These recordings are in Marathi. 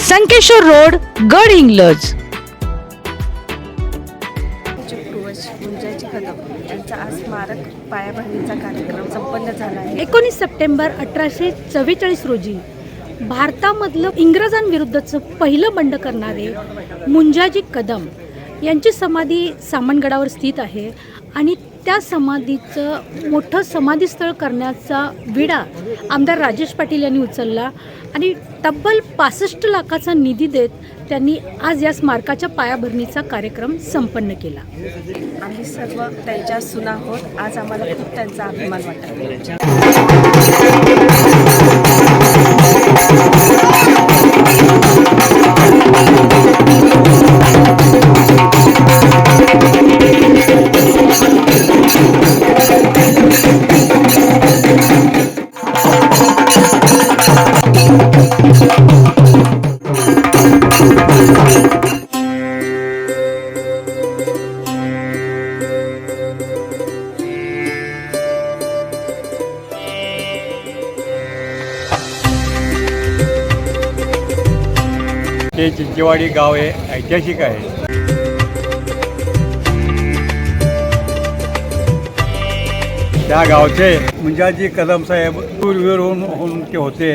Sankeshwar road Gadhinglaj. स्मारक कार्यक्रम झाला आहे एकोणीस सप्टेंबर अठराशे चव्वेचाळीस रोजी भारतामधलं इंग्रजांविरुद्धचं पहिलं बंड करणारे मुंजाजी कदम यांची समाधी सामनगडावर स्थित आहे आणि त्या समाधीचं मोठं समाधीस्थळ करण्याचा विडा आमदार राजेश पाटील यांनी उचलला आणि तब्बल पासष्ट लाखाचा निधी देत त्यांनी आज या स्मारकाच्या पायाभरणीचा कार्यक्रम संपन्न केला. आम्ही सर्व त्यांच्या सुना आहोत. आज आम्हाला खूप त्यांचा अभिमान वाटतो. ते चिंचेवाडी गाव हे ऐतिहासिक आहे. त्या गावचे मुंजाजी कदम साहेब शूरवीर होऊन होऊन ते होते.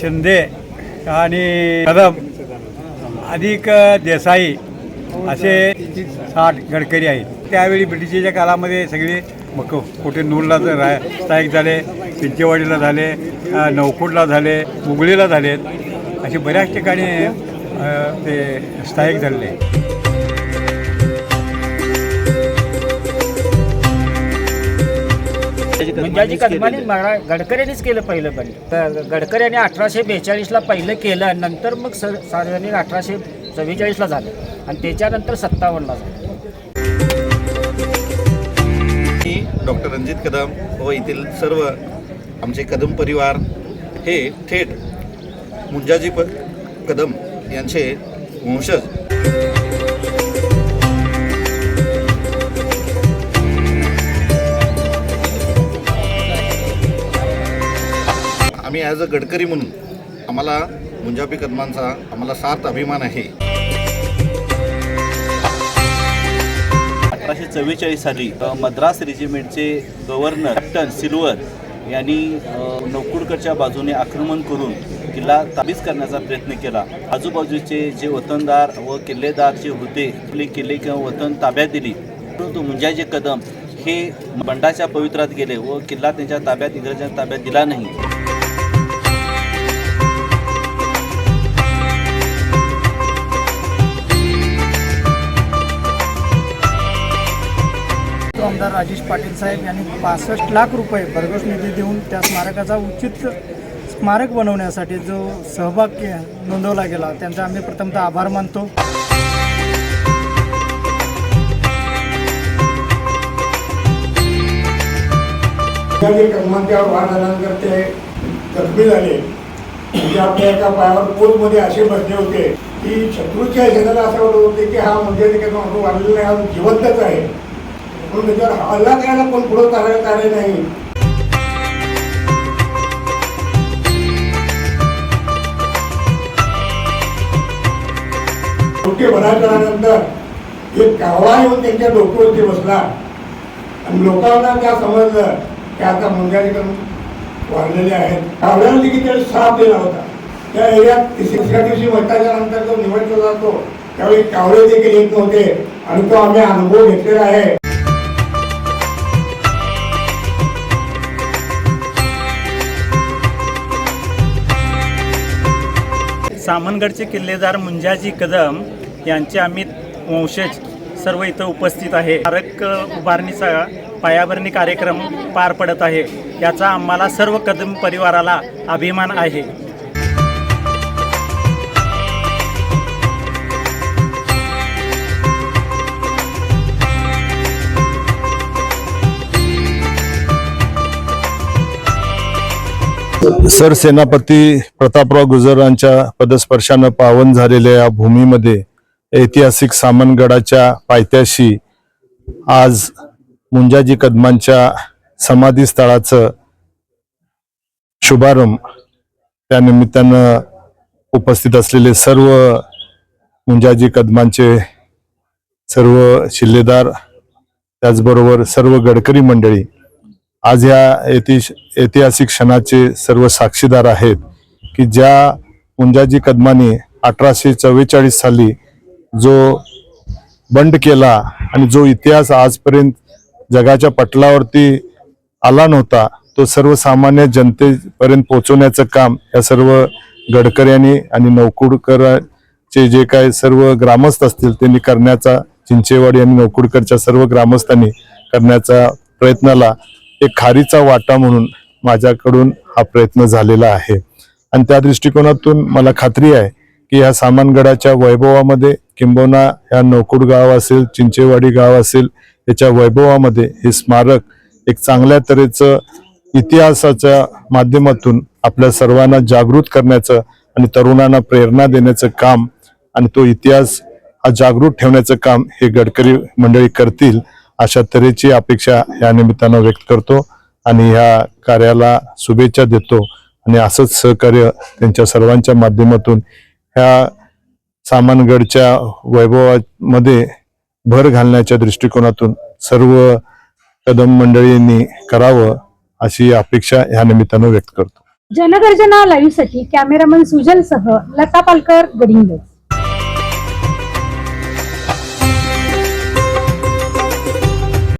शिंदे आणि कदम अधिक देसाई असे साठ गडकरी आहेत. त्यावेळी ब्रिटिशच्या काळामध्ये सगळे मग कुठे नूरला जर रा स्थायिक झाले चिंचेवाडीला झाले अ, झाले मुगळीला झालेत असे बऱ्याच ठिकाणी ते स्थायिक झालेले म्हणजे मुंजाजी कदमाने मरा गडकऱ्यांनीच केलं पहिलं पण. तर गडकऱ्यांनी अठराशे बेचाळीसला पहिलं केलं नंतर मग स सार्वजनिक अठराशे चव्वेचाळीसला झालं. आणि त्याच्यानंतर सत्तावन्नला झालं. डॉक्टर रणजित कदम व येथील सर्व आमचे कदम परिवार हे थेट मुंजाजी प कदम यांचे वंशज आम्ही ॲज अ गडकरी म्हणून आम्हाला मुंजाबी कदमांचा आम्हाला सार्थ अभिमान आहे. अठराशे चव्वेचाळीस साली मद्रास रेजिमेंटचे गव्हर्नर कॅप्टन सिल्वर यांनी अ, बाजूने आक्रमण करून किल्ला ताबीज करण्याचा प्रयत्न केला. आजूबाजूचे जे वतनदार व किल्लेदार जे होते आपले किल्ले किंवा वतन ताब्यात दिली. परंतु मुंजाचे कदम हे बंडाच्या पवित्रात गेले व किल्ला त्यांच्या ताब्यात इंग्रजांच्या ताब्यात दिला नाही. आमदार राजेश पाटील साहेब यांनी पासष्ट लाख रुपये भरघोस निधी देऊन त्या स्मारकाचा उचित स्मारक बनवण्यासाठी जो सहभाग नोंदवला गेला त्यांचा आम्ही प्रथमतः आभार मानतो. क्रमांकावर वाढ झाल्यानंतर ते जखमी झाले म्हणजे आपल्या एका पायावर पोलमध्ये असे बसले होते की शत्रूच्या ह्याच्याला असं वाटत होते की हा म्हणजे वाढलेला नाही हा जिवंतच आहे. म्हणून त्याच्यावर हल्ला करायला कोण पुढं करायला आले नाही. डोके भराकरानंतर एक कावळा येऊन त्यांच्या डोक्यावरती बसला. आणि लोकांना त्या समजलं की आता मुंजारीकडून वाढलेले आहेत. कावळ्याला देखील त्याने श्राप दिला होता. त्या एरियात तिसऱ्या दिवशी मठाच्या नंतर जो निवडला जातो. त्यावेळी कावळे देखील येत नव्हते. आणि तो आम्ही अनुभव घेतलेला आहे. सामनगडचे किल्लेदार मुंजाजी कदम यांचे आम्ही वंशज सर्व इथं उपस्थित आहे. स्मारक उभारणीचा पायाभरणी कार्यक्रम पार पडत आहे. याचा आम्हाला सर्व कदम परिवाराला अभिमान आहे. सर सेनापती प्रतापराव गुजरांच्या पदस्पर्शानं पावन झालेल्या या भूमीमध्ये ऐतिहासिक सामनगडाच्या पायथ्याशी आज मुंजाजी कदमांच्या समाधी स्थळाचं शुभारंभ त्यानिमित्तानं उपस्थित असलेले सर्व मुंजाजी कदमांचे सर्व शिल्लेदार त्याचबरोबर सर्व गडकरी मंडळी आज या ऐतिश ऐतिहासिक क्षणाचे सर्व साक्षीदार आहेत की ज्या मुंजाजी कदमाने अठराशे चव्वेचाळीस साली जो बंड केला आणि जो इतिहास आजपर्यंत जगाच्या पटलावरती आला नव्हता तो सर्वसामान्य जनतेपर्यंत पोहोचवण्याचं काम या सर्व गडकऱ्यांनी आणि नौकुडकरचे जे काय सर्व ग्रामस्थ असतील त्यांनी करण्याचा चिंचेवाडी आणि नौकुडकरच्या सर्व ग्रामस्थांनी करण्याचा प्रयत्नाला एक खारीचा वाटा म्हणून माझ्याकडून हा प्रयत्न झालेला आहे. आणि त्या दृष्टिकोनातून मला खात्री आहे की या सामानगडाच्या वैभवामध्ये किंबहुना ह्या नौकुड गाव असेल चिंचेवाडी गाव असेल याच्या वैभवामध्ये हे स्मारक एक चांगल्या तऱ्हेचं इतिहासाच्या माध्यमातून आपल्या सर्वांना जागृत करण्याचं आणि तरुणांना प्रेरणा देण्याचं काम आणि तो इतिहास हा जागृत ठेवण्याचं काम हे गडकरी मंडळी करतील. अशा तऱ्हेची अपेक्षा या निमित्तानं व्यक्त करतो आणि ह्या कार्याला शुभेच्छा देतो आणि असंच सहकार्य त्यांच्या सर्वांच्या माध्यमातून ह्या सामानगडच्या वैभवामध्ये भर घालण्याच्या दृष्टिकोनातून सर्व कदम मंडळींनी करावं अशी अपेक्षा ह्या निमित्तानं व्यक्त करतो. जनगर्जना लाईव्हसाठी कॅमेरामन सुजलसह लता पालकर गडिंग